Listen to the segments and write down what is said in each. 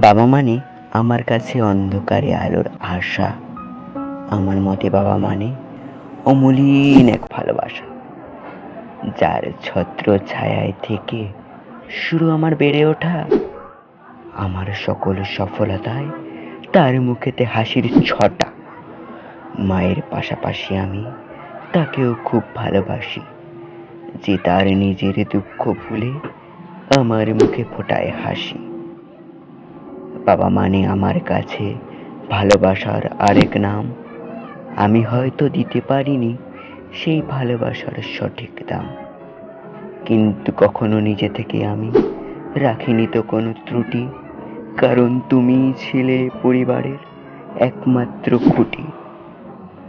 বাবা মানে আমার কাছে অন্ধকারে আলোর আশা। আমার মতে বাবা মানে অমলিন এক ভালোবাসা, যার ছত্র ছায়ায় থেকে শুরু আমার বেড়ে ওঠা। আমার সকল সফলতায় তার মুখেতে হাসির ছটা। মায়ের পাশাপাশি আমি তাকেও খুব ভালোবাসি, যে তার নিজের দুঃখ ভুলে আমার মুখে ফোটায় হাসি। বাবা মানে আমার কাছে। ভালোবাসার আরেক নাম। আমি হয়তো দিতে পারিনি সেই ভালোবাসার সঠিক দাম। কিন্তু কখনো নিজে থেকে আমি রাখিনি তো কোনো ত্রুটি। কারণ তুমিই ছিলে পরিবারের একমাত্র খুঁটি।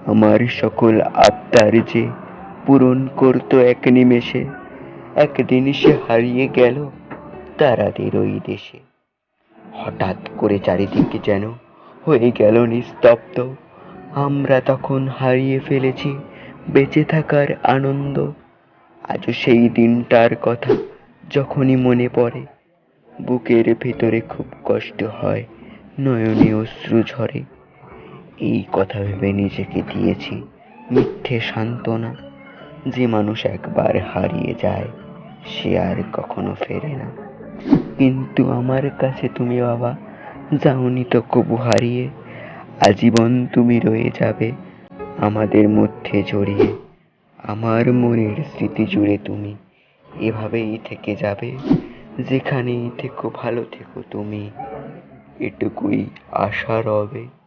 আমার সকল আত্মার যে পূরণ করতো এক নিমেষে, একদিন সে হারিয়ে গেল তারাদের ওই দেশে। হঠাৎ করে চারিদিকে যেন হয়ে গেল নিস্তব্ধ। আমরা তখন হারিয়ে ফেলেছি বেঁচে থাকার আনন্দ। আজও সেই দিনটার কথা যখনই মনে পড়ে, বুকের ভেতরে খুব কষ্ট হয় নয়নে অশ্রু ঝরে। এই কথা ভেবে নিজেকে দিয়েছি মিথ্যে সান্ত্বনা। যে মানুষ একবার হারিয়ে যায়, সে আর কখনো ফেরে না। কিন্তু আমার কাছে তুমি বাবা, যাওনি তো কবু হারিয়ে। আজীবন তুমি রয়ে যাবে আমাদের মধ্যে জড়িয়ে। আমার মনের স্মৃতি জুড়ে তুমি এভাবেই থেকে যাবে, যেখানেই থেকো ভালো থেকো তুমি। এটুকুই আশা রবে।